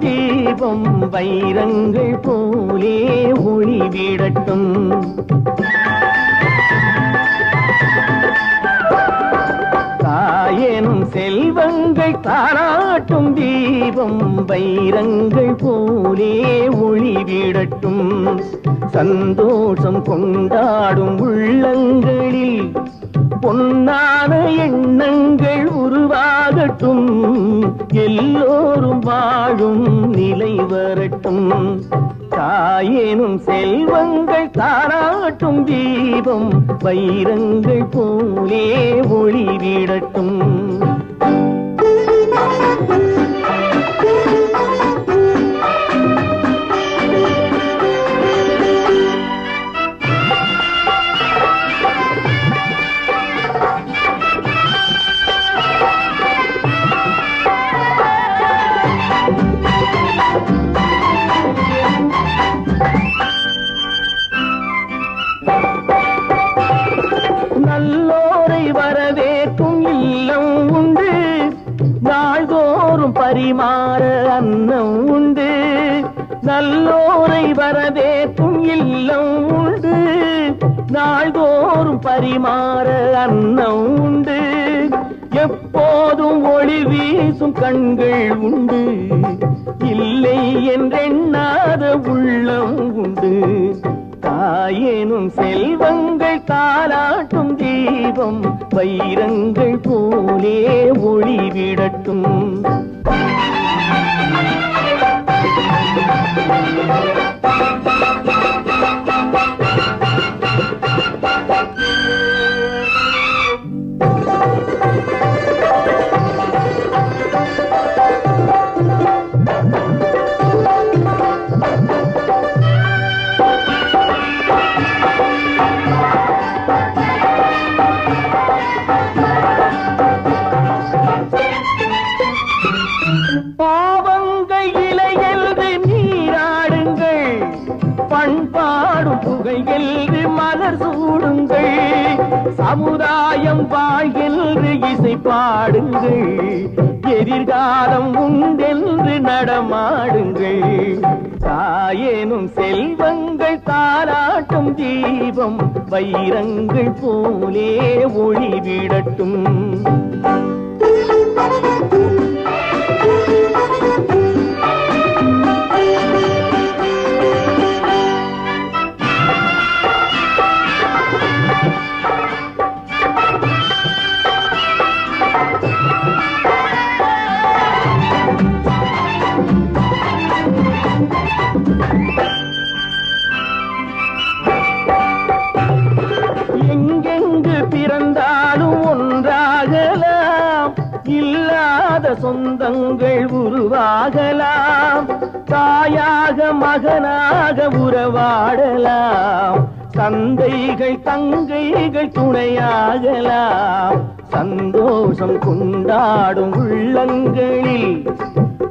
தீபம் வைரங்கள் போலே ஒளி வீடட்டும். தாயேனும் செல்வங்கை தாராட்டும் தீபம் வைரங்கள் போலே ஒளி வீடட்டும். சந்தோஷம் கொண்டாடும் உள்ளங்களில் பொன்னான எண்ணங்கள் உருவாகட்டும். எல்லோரும் வாழும் நிலை வரட்டும். தாயேனும் செல்வங்கள் தாராட்டும் தீபம் வைரங்கள் போலே ஒளிவிடட்டும் பரிமாற அன்னம் உண்டு. நல்லோரை வரவேற்கும் இல்லம் உண்டு. நாள்தோறும் பரிமாற அன்னம் உண்டு. எப்போதும் ஒளி வீசும் கண்கள் உண்டு. இல்லை என்றெண்ணாத உள்ளம் உண்டு. தாயேனும் செல்வங்கள் தாலாட்டும் தீபம் வைரங்கள் போலே ஒளிவிடட்டும் பண்பாடும் புகையெல்து மலர் சூடுங்கள். சமுதாயம் வாழ்கின்ற இசை பாடுங்கள். எதிர்காலம் உண்டென்று நடமாடுங்கள். தாயேனும் செல்வங்கள் தாராட்டும் தீபம் வைரங்கள் போலே ஒளிவிடட்டும் இல்லாத சொந்தங்கள் உருவாகலாம். தாயாக மகனாக உறவாடலாம். தந்தைகள் தங்கைகள் துணையாகலாம். சந்தோஷம் கொண்டாடும் உள்ளங்களில்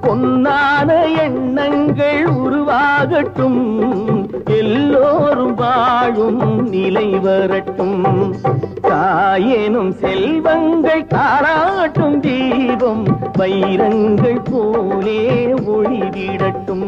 பொன்னான எண்ணங்கள் உருவாகட்டும். எல்லோரும் வாழும் நிலை வரட்டும். தாயேனும் செல்வங்கள் தாராட்டும் தீபம் வைரங்கள் போலே ஒளிவிடட்டும்.